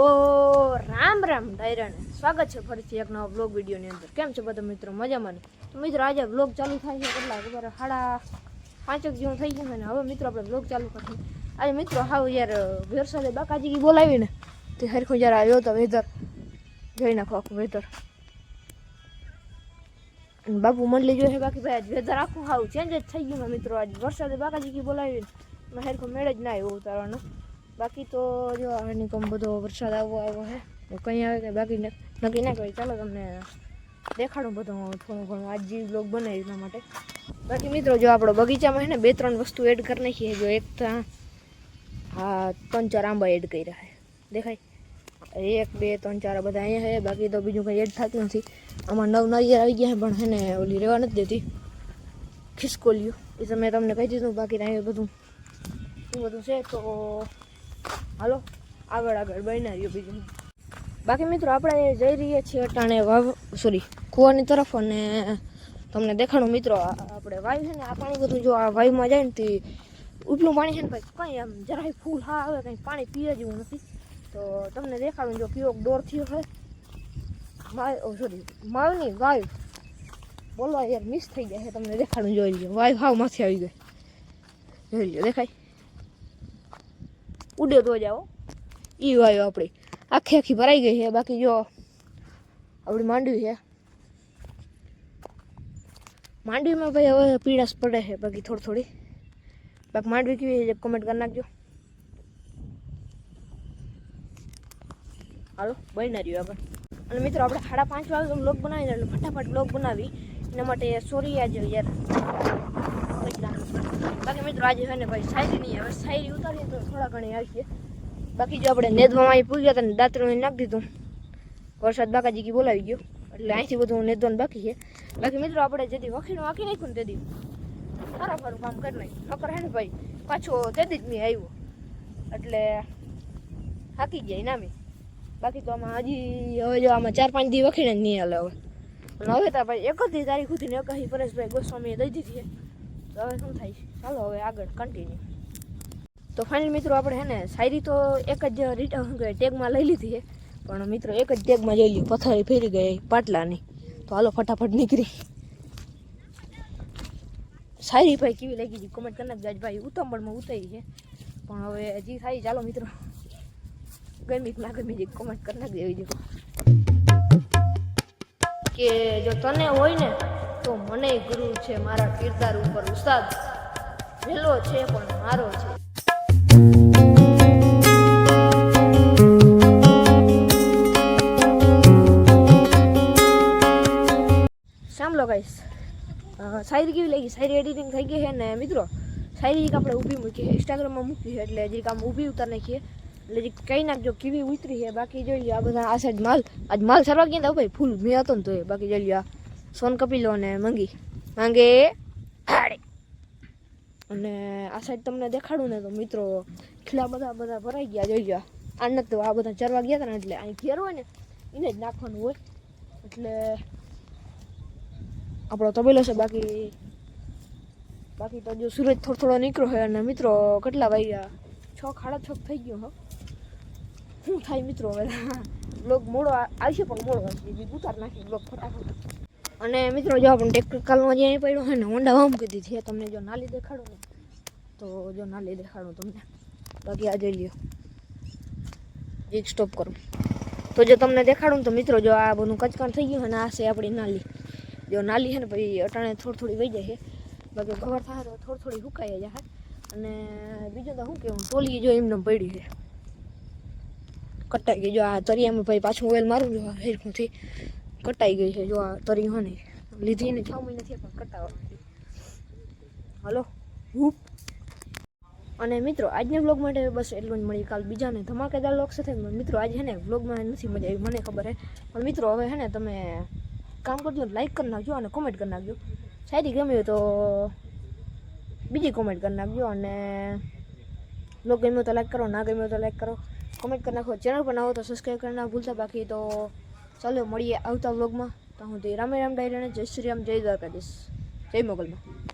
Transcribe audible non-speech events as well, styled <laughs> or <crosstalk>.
તો રામ રામ ડાયરાને. સ્વાગત છે ફરીથી એક નવા બ્લોગ વિડીયોની અંદર. કેમ છે બધા મિત્રો? મજામાં તો મિત્રો, આજે બ્લોગ ચાલુ થાય છે કેટલા ખબર? સાડા પાંચક જેવું થઈ ગયું ને હવે મિત્રો, આપણે બ્લોગ ચાલુ કરશું. આજે મિત્રો, હાવ યાર વેરસાદે બાકાજી બોલાવીને તે હરખો જ્યારે આવ્યો તો વેધર જોઈ નાખો આખું વેધર બાપુ મંડલી જોઈએ બાકી ભાઈ, આજ વેધર આખું હાવ ચેન્જ જ થઈ ગયું મિત્રો. આજ વરસાદે બાકાજી બોલાવીને મેં હરખો મેળ જ ના આવ્યો ઉતારવાનો. બાકી તો જો આની કમ બધો વરસાદ આવવો આવો હે તો કંઈ આવે કે બાકી ન- નક્કી ના કરી ચાલો તમને દેખાડું બધું થોડું ઘણું. આજ જે બ્લોગ બનાવી એના માટે. બાકી મિત્રો, જો આપણો બગીચામાં છે ને બે ત્રણ વસ્તુ એડ કરી નાખી છે જો એક તો હા ત્રણ ચાર આંબા એડ કર્યા છે દેખાય? એક, બે, ત્રણ ચાર આ બધા અહીંયા છે બાકી તો બીજું કંઈ એડ થતું નથી. આમાં નવ નારિયેળ આવી ગયા છે પણ છે ને ઓલી રહેવા નથી દેતી. ખિસકોલિયું એ તો મેં તમને કહી દીધું, બાકી તો અહીંયા બધું એ બધું છે. તો હાલો, આગળ આગળ બનાવીએ રહ્યો બીજું બાકી મિત્રો, આપણે જઈ રહીએ છીએ અટાણે વાવ સોરી કૂવાની તરફ અને તમને દેખાડું મિત્રો આપણે વાયુ છે ને, આ પાણી બધું જો આ વાયુમાં જાય ને તે ઉપલું પાણી છે ને ભાઈ, કંઈ આમ જરાય ફૂલ હા આવે, કંઈ પાણી પીએ જેવું નથી. તો તમને દેખાડું જો કેવો દોર થયો હોય માય સોરી માવની વાયુ બોલવા યાર મિસ થઈ જાય છે, તમને દેખાડું જોઈ લ્યો. વાયુ હાવ માથે આવી ગઈ. જોઈ લ્યો, દેખાય. ઉડે તો જાઓ ઈ વાયો આપણી આખી આખી ભરાઈ ગઈ છે. બાકી જો આપણી માંડવી છે. માંડવીમાં ભાઈ હવે પીળાશ પડે છે. બાકી થોડી થોડી. બાકી માંડવી કેવી છે કમેન્ટ કરી નાખજો. હાલો બની રહ્યું આગળ. અને મિત્રો, આપણે સાડા પાંચ વાગે બ્લોગ બનાવીને એટલે ફટાફટ બ્લોગ બનાવી. એના માટે સોરી આજે યાર. બાકી મિત્રો આજે છે ને ભાઈ શાયરી નહીં, હવે શાયરી ઉતારીએ તો થોડા ઘણી આવી છે બાકી જો આપણે નેદવામાં પૂગ્યા હતા ને દાંતરું નાખી દીધું. વરસાદ બાકાજી કી બોલાવી ગયો. એટલે અહીંથી બધું નેદવાનું બાકી છે. બાકી મિત્રો આપણે જેથી વખીનું વાંકી નાખ્યું ને તેથી સારા સારું કામ કરી નાખ્યું. નકર હે ને ભાઈ, પાછો તેથી જ મેં આવ્યો. એટલે હાકી ગયા નામે બાકી તો આમાં હજી, હવે જો આમાં ચાર પાંચ દી વખીને જ નહીં હાલે હવે. હવે તો ભાઈ એકત્રીસ તારીખ સુધીને એકહી પરેશભાઈ ગોસ્વામીએ દઈ દીધી છે. તો હવે શું થાય ચાલો હવે આગળ કન્ટિન્યુ તો ફાઇનલ મિત્રો આપણે હે ને, શાયરી તો એક જ રિટર્ન ટેગમાં લઈ લીધી છે પણ મિત્રો એક જ ટેગમાં જઈ લીધું પથારી ફેરી ગઈ પાટલાની તો હાલો ફટાફટ નીકળી. શાયરી ભાઈ કેવી લાગી હતી? કોમેન્ટ કરી નાખજો. ભાઈ ઉત્તમબળમાં ઉતારી છે. પણ હવે હજી થાય, ચાલો મિત્રો. ગમી ના ગમી જે કોમેન્ટ કરી નાખજો એવી કે જો તને હોય ને તો મને ગુરુ છે, મારા કિરદાર ઉપર ઉસ્તાદ. વહેલો છે, પણ મારો છે. સાંભળો ગાઈસ શાયરી કેવી લાગી? શાયરી એડિટિંગ થઈ ગઈ છે ને, મિત્રો? શાયરી એક આપણે ઊભી મૂકી છે ઇન્સ્ટાગ્રામમાં મૂકી છે, એટલે હજી આમ ઊભી ઉતાર નાખીએ એટલે જે કહી નાખજો કેવી ઉતરી છે, બાકી જોઈ આ બધા આ સાઈડ માલ. આજ માલ સરવા ગયા હતા ભાઈ, ફૂલ મેં હતો ને તો એ બાકી જોઈ આ. સોન કપિલો અને મંગી. માંગે આડે અને આ સાઈડ તમને દેખાડું ને તો મિત્રો એટલા બધા બધા ભરાઈ ગયા, જોઈ ગયા આ તો આ બધા ચરવા ગયા હતા ને એટલે અહીં ઘેર હોય ને, એને જ નાખવાનું હોય. એટલે આપણો તબેલો છે, બાકી બાકી તો જો સૂરજ થોડો થોડો નીકળ્યો હોય અને મિત્રો કેટલા વાગ્યા? છ ખાડા છ થઈ ગયો, હો. શું થાય મિત્રો હવે? <laughs> બ્લોગ મોડો આવશે પણ મોડો આવશે ઉતાર નાખી બ્લોગ ફટાફટ. અને મિત્રો જો આપણે ટેકનિકલમાં જે અહીં પડ્યો હોય ને હોન્ડા વામ કીધી છે, તમને જો નાલી દેખાડું ને, તો જો નાલી દેખાડું તમને. બાકી આ જોઈ લ્યો. એક સ્ટોપ કરું. તો જો તમને દેખાડું ને તો મિત્રો જો આ બધું કચકાણ થઈ ગયું અને આ છે આપણી નાલી. જો નાલી છે ને પછી અટાણે થોડી થોડી વહી જાય છે. બાકી ખબર થાય તો થોડી થોડી સુકાઈ જાય અને બીજું તો શું કહેવું ટોલી જો એમને પડી છે. કટાઈ ગઈ. જો આ તરિયામાં ભાઈ પાછું ઓઇલ મારું જો હેરખુંથી કટાઈ ગઈ છે. જો આ તરી હોને લીધી ને છ મહિના થયા પણ કટાવવા હલો હું અને મિત્રો, આજના વ્લોગ માટે બસ એટલું જ મળી કાલ બીજાને ધમાકેદાર લોક સાથે. મિત્રો, આજે હે ને વ્લોગમાં નથી મજા આવી, મને ખબર છે. પણ મિત્રો, હવે હે ને તમે કામ કરજો લાઈક કરી નાખજો અને કોમેન્ટ કરી નાખજો. શાયરી ગમી હોય તો બીજી કોમેન્ટ કરી નાખજો અને બ્લોગ ગમ્યો તો લાઈક કરો, ના ગમ્યો તો લાઈક કરો. કોમેન્ટ કરી નાખો. ચેનલ પર ના હો તો સબસ્ક્રાઈબ કરી ના ભૂલતા બાકી તો ચાલો મળીએ આવતા વ્લોગમાં તો હું રામે રામ ડાયરાને, જય શ્રી રામ, જય દ્વારકાધીશ. જય મોગલમાં.